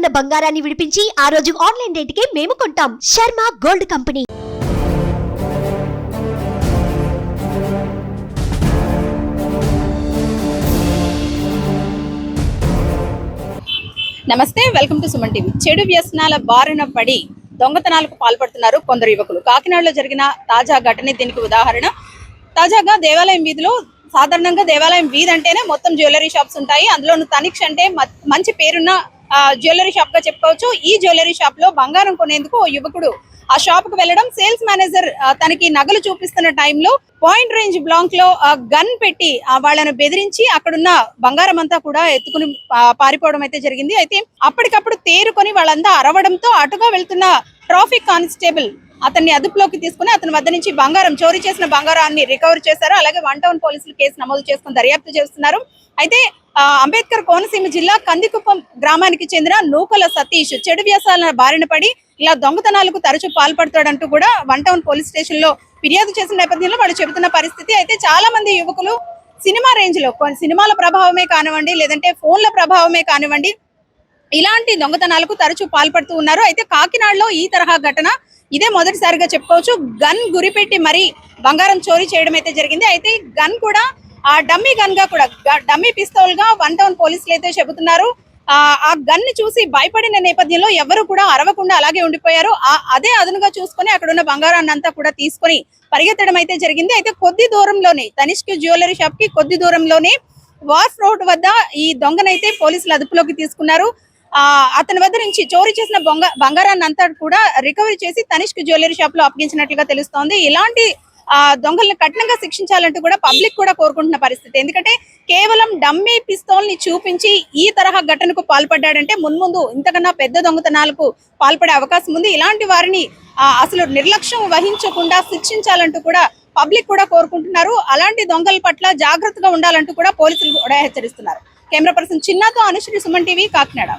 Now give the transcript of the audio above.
ఉన్న బంగారాన్ని విడిపించి ఆ రోజు ఆన్లైన్ రేటుకే మేము కొంటాం. Sharma gold company. నమస్తే వెల్కమ్ టు సుమన్ టీవీ. చెడు వ్యసనాల బారిన పడి దొంగతనాలకు పాల్పడుతున్నారు కొందరు యువకులు. కాకినాడలో జరిగిన తాజా ఘటనే దీనికి ఉదాహరణ. తాజాగా దేవాలయం వీధిలో సాధారణంగా దేవాలయం వీధి అంటేనే మొత్తం జ్యువెలరీ షాప్స్ ఉంటాయి. అందులోను తనిక్ష్ అంటే మంచి పేరున్న జ్యువెలరీ షాప్గా చెప్పుకోవచ్చు. ఈ జ్యువెలరీ షాప్లో బంగారం కొనేందుకు యువకుడు ఆ షాప్కు వెళ్ళడం. సేల్స్ మేనేజర్ తనకి నగలు చూపిస్తున్న టైంలో పాయింట్ రేంజ్ బ్లాంక్లో గన్ పెట్టి వాళ్ళను బెదిరించి అక్కడున్న బంగారం అంతా కూడా ఎత్తుకుని పారిపోవడం అయితే జరిగింది. అయితే అప్పటికప్పుడు తేరుకొని వాళ్ళంతా అరవడంతో అటుగా వెళ్తున్న ట్రాఫిక్ కానిస్టేబుల్ అతన్ని అదుపులోకి తీసుకుని అతని వద్ద నుంచి బంగారం చోరీ చేసిన బంగారాన్ని రికవర్ చేశారు. అలాగే వన్ టౌన్ పోలీసులు కేసు నమోదు చేసుకుని దర్యాప్తు చేస్తున్నారు. అయితే ఆ, అంబేద్కర్ కోనసీమ జిల్లా కందికుప్పం గ్రామానికి చెందిన నూకల సతీష్ చెడు వ్యసాల బారిన పడి ఇలా దొంగతనాలకు తరచూ పాల్పడతాడంటూ కూడా వన్ టౌన్ పోలీస్ స్టేషన్లో ఫిర్యాదు చేసిన నేపథ్యంలో వాళ్ళు చెబుతున్న పరిస్థితి. అయితే చాలా మంది యువకులు సినిమా రేంజ్లో కొన్ని సినిమాల ప్రభావమే కానివ్వండి లేదంటే ఫోన్ల ప్రభావమే కానివ్వండి ఇలాంటి దొంగతనాలకు తరచూ పాల్పడుతూ ఉన్నారు. అయితే కాకినాడలో ఈ తరహా ఘటన ఇదే మొదటిసారిగా చెప్పుకోవచ్చు. గన్ గురిపెట్టి మరీ బంగారం చోరీ చేయడం అయితే జరిగింది. అయితే గన్ కూడా ఆ డమ్మీ గన్గా కూడా డమ్మీ పిస్తోల్గా వన్ టౌన్ పోలీసులు అయితే చెబుతున్నారు. ఆ గన్ని చూసి భయపడిన నేపథ్యంలో ఎవరు కూడా అరవకుండా అలాగే ఉండిపోయారు. ఆ అదే అదునుగా చూసుకొని అక్కడ ఉన్న బంగారాన్ని అంతా కూడా తీసుకొని పరిగెత్తడం అయితే జరిగింది. అయితే కొద్ది దూరంలోనే తనిష్క్ జ్యువెలరీ షాప్కి కొద్ది దూరంలోనే వార్ఫ్ రోడ్ వద్ద ఈ దొంగనైతే పోలీసులు అదుపులోకి తీసుకున్నారు. అతని వద్ద నుంచి చోరీ చేసిన బొంగ బంగారాన్ని అంతా కూడా రికవరీ చేసి తనిష్క్ జ్యువెలరీ షాప్లో అప్పగించినట్లుగా తెలుస్తోంది. ఇలాంటి ఆ దొంగల్ని కఠినంగా శిక్షించాలంటూ కూడా పబ్లిక్ కూడా కోరుకుంటున్న పరిస్థితి. ఎందుకంటే కేవలం డమ్మీ పిస్తోల్ని చూపించి ఈ తరహా ఘటనకు పాల్పడ్డాడంటే మున్ముందు ఇంతకన్నా పెద్ద దొంగతనాలకు పాల్పడే అవకాశం ఉంది. ఇలాంటి వారిని అసలు నిర్లక్ష్యం వహించకుండా శిక్షించాలంటూ కూడా పబ్లిక్ కూడా కోరుకుంటున్నారు. అలాంటి దొంగల పట్ల జాగ్రత్తగా ఉండాలంటూ కూడా పోలీసులు కూడా హెచ్చరిస్తున్నారు. కెమెరా పర్సన్ చిన్నతో అనుశ్రీ సుమన్ టీవీ కాకినాడ.